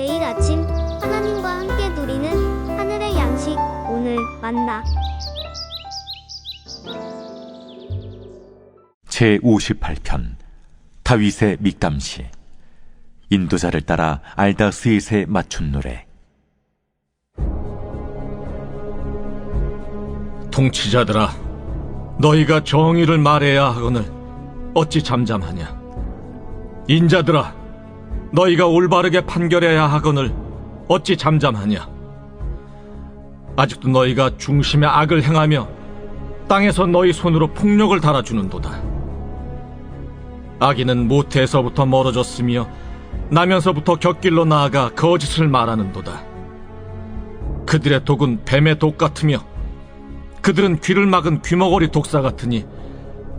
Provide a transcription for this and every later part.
매일 아침 하나님과 함께 누리는 하늘의 양식 오늘 만나. 제 58편 다윗의 mik담시. 인도자를 따라 알다스잇에 맞춘 노래. 통치자들아, 너희가 정의를 말해야 하거늘 어찌 잠잠하냐? 인자들아, 너희가 올바르게 판결해야 하거늘 어찌 잠잠하냐? 아직도 너희가 중심의 악을 행하며 땅에서 너희 손으로 폭력을 달아주는도다. 악인은 모태에서부터 멀어졌으며 나면서부터 곁길로 나아가 거짓을 말하는도다. 그들의 독은 뱀의 독 같으며 그들은 귀를 막은 귀머거리 독사 같으니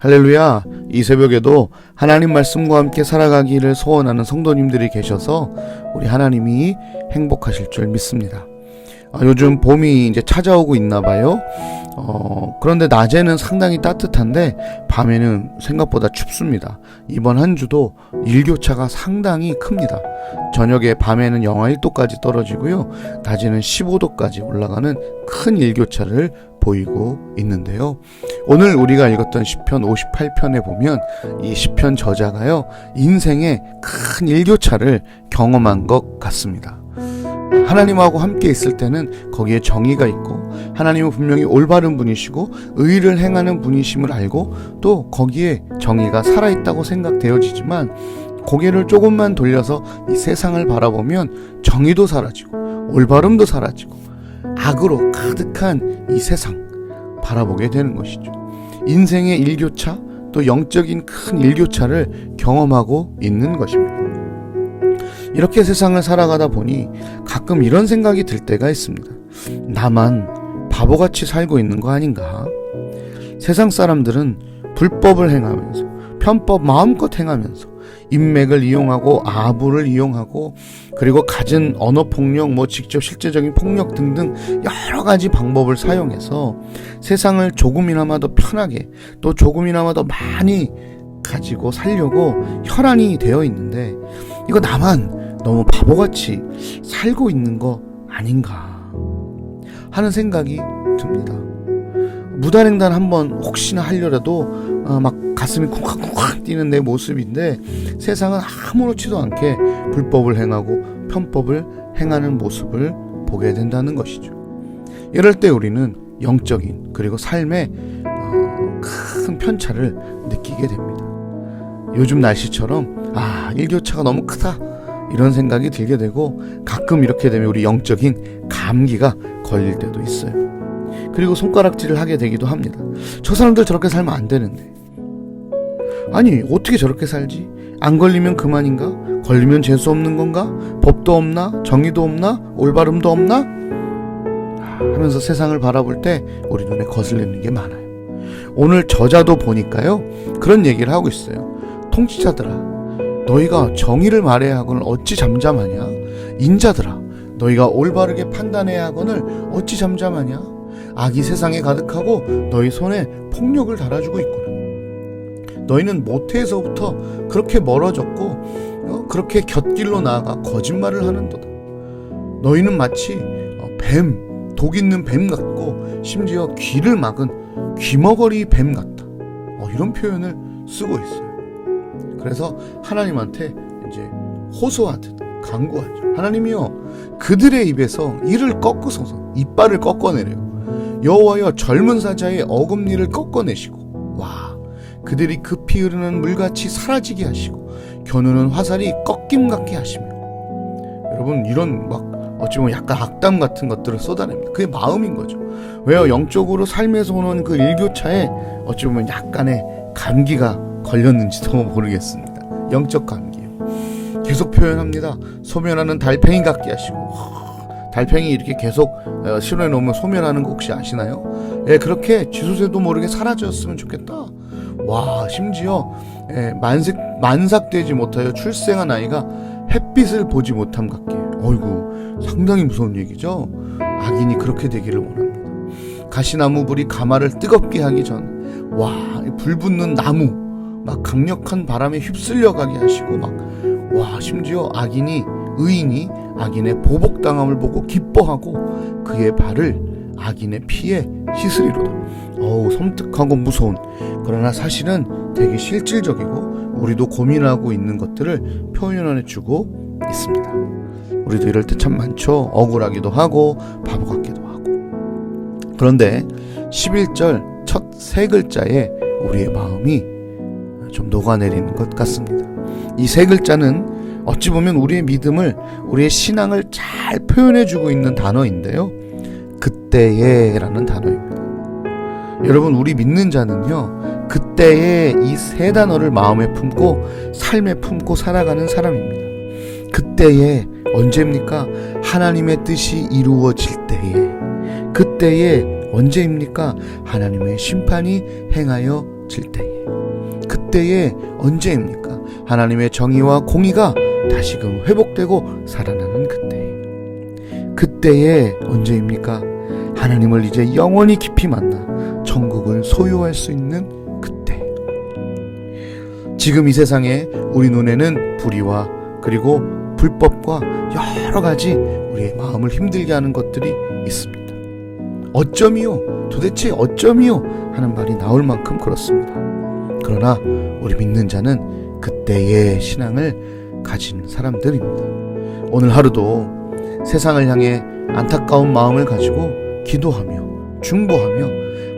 할렐루야. 이 새벽에도 하나님 말씀과 함께 살아가기를 소원하는 성도님들이 계셔서 우리 하나님이 행복하실 줄 믿습니다. 아, 요즘 봄이 이제 찾아오고 있나 봐요. 어, 그런데 낮에는 상당히 따뜻한데 밤에는 생각보다 춥습니다. 이번 한 주도 일교차가 상당히 큽니다. 저녁에 밤에는 영하 1도까지 떨어지고요. 낮에는 15도까지 올라가는 큰 일교차를 보이고 있는데요. 오늘 우리가 읽었던 시편 58편에 보면 이 시편 저자가요. 인생의 큰 일교차를 경험한 것 같습니다. 하나님하고 함께 있을 때는 거기에 정의가 있고 하나님은 분명히 올바른 분이시고 의를 행하는 분이심을 알고 또 거기에 정의가 살아있다고 생각되어지지만 고개를 조금만 돌려서 이 세상을 바라보면 정의도 사라지고 올바름도 사라지고 악으로 가득한 이 세상 바라보게 되는 것이죠. 인생의 일교차 또 영적인 큰 일교차를 경험하고 있는 것입니다. 이렇게 세상을 살아가다 보니 가끔 이런 생각이 들 때가 있습니다. 나만 바보같이 살고 있는 거 아닌가? 세상 사람들은 불법을 행하면서 편법 마음껏 행하면서 인맥을 이용하고 아부를 이용하고 그리고 갖은 언어 폭력 뭐 직접 실제적인 폭력 등등 여러 가지 방법을 사용해서 세상을 조금이나마 더 편하게 또 조금이나마 더 많이 가지고 살려고 혈안이 되어 있는데 이거 나만 너무 바보같이 살고 있는 거 아닌가 하는 생각이 듭니다. 무단횡단 한번 혹시나 하려라도 어, 막 가슴이 쿵쾅쿵쾅 뛰는 내 모습인데 세상은 아무렇지도 않게 불법을 행하고 편법을 행하는 모습을 보게 된다는 것이죠. 이럴 때 우리는 영적인 그리고 삶의 어, 큰 편차를 느끼게 됩니다. 요즘 날씨처럼 아 일교차가 너무 크다 이런 생각이 들게 되고 가끔 이렇게 되면 우리 영적인 감기가 걸릴 때도 있어요. 그리고 손가락질을 하게 되기도 합니다. 저 사람들 저렇게 살면 안 되는데. 아니, 어떻게 저렇게 살지? 안 걸리면 그만인가? 걸리면 재수 없는 건가? 법도 없나? 정의도 없나? 올바름도 없나? 하면서 세상을 바라볼 때 우리 눈에 거슬리는 게 많아요. 오늘 저자도 보니까요, 그런 얘기를 하고 있어요. 통치자들아, 너희가 정의를 말해야 하거늘 어찌 잠잠하냐? 인자들아, 너희가 올바르게 판단해야 하거늘 어찌 잠잠하냐? 악이 세상에 가득하고 너희 손에 폭력을 달아주고 있구나. 너희는 모태에서부터 그렇게 멀어졌고 어, 그렇게 곁길로 나아가 거짓말을 하는도다. 너희는 마치 어, 뱀, 독 있는 뱀 같고 심지어 귀를 막은 귀머거리 뱀 같다. 어, 이런 표현을 쓰고 있어요. 그래서 하나님한테 이제 호소하듯 간구하죠. 하나님이여 그들의 입에서 이를 꺾으소서 이빨을 꺾어내래요. 여호와여 젊은 사자의 어금니를 꺾어내시고 와 그들이 급히 흐르는 물같이 사라지게 하시고 겨누는 화살이 꺾임 같게 하시며 여러분 이런 막 어찌 보면 약간 악담 같은 것들을 쏟아냅니다. 그게 마음인 거죠. 왜요? 영적으로 삶에서 오는 그 일교차에 어찌 보면 약간의 감기가 걸렸는지도 모르겠습니다. 영적 감기요. 계속 표현합니다. 소멸하는 달팽이 같게 하시고 와, 달팽이 이렇게 계속 어, 실어내 놓으면 소멸하는 거 혹시 아시나요? 예, 그렇게 쥐수새도 모르게 사라졌으면 좋겠다. 와, 심지어 예, 만삭 만삭되지 못하여 출생한 아이가 햇빛을 보지 못함 같게. 어이구, 상당히 무서운 얘기죠. 악인이 그렇게 되기를 원합니다. 가시나무 불이 가마를 뜨겁게 하기 전, 와, 이불 붙는 나무, 막 강력한 바람에 휩쓸려 가게 하시고, 막, 와, 심지어 악인이, 의인이 악인의 보복당함을 보고 기뻐하고 그의 발을 악인의 피에 씻으리로다. 어우, 섬뜩하고 무서운, 그러나 사실은 되게 실질적이고, 우리도 고민하고 있는 것들을 표현해 주고 있습니다. 우리도 이럴 때 참 많죠. 억울하기도 하고, 바보 같기도 하고. 그런데 11절 첫 세 글자에 우리의 마음이 좀 녹아내리는 것 같습니다. 이 세 글자는 어찌 보면 우리의 믿음을, 우리의 신앙을 잘 표현해 주고 있는 단어인데요. 그때에라는 단어입니다. 여러분, 우리 믿는 자는요, 그때에 이 세 단어를 마음에 품고 삶에 품고 살아가는 사람입니다. 그때에 언제입니까? 하나님의 뜻이 이루어질 때에. 그때에 언제입니까? 하나님의 심판이 행하여 질 때에. 그때에 언제입니까? 하나님의 정의와 공의가 다시금 회복되고 살아나는 그때에. 그때에 언제입니까? 하나님을 이제 영원히 깊이 만나 천국을 소유할 수 있는 그때. 지금 이 세상에 우리 눈에는 불의와 그리고 불법과 여러 가지 우리의 마음을 힘들게 하는 것들이 있습니다. 어쩌미요? 도대체 어쩌미요? 하는 말이 나올 만큼 그렇습니다. 그러나 우리 믿는 자는 그때의 신앙을 가진 사람들입니다. 오늘 하루도 세상을 향해 안타까운 마음을 가지고 기도하며 중보하며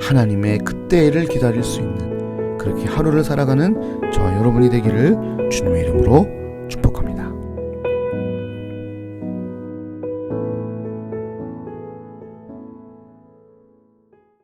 하나님의 그때를 기다릴 수 있는 그렇게 하루를 살아가는 저와 여러분이 되기를 주님의 이름으로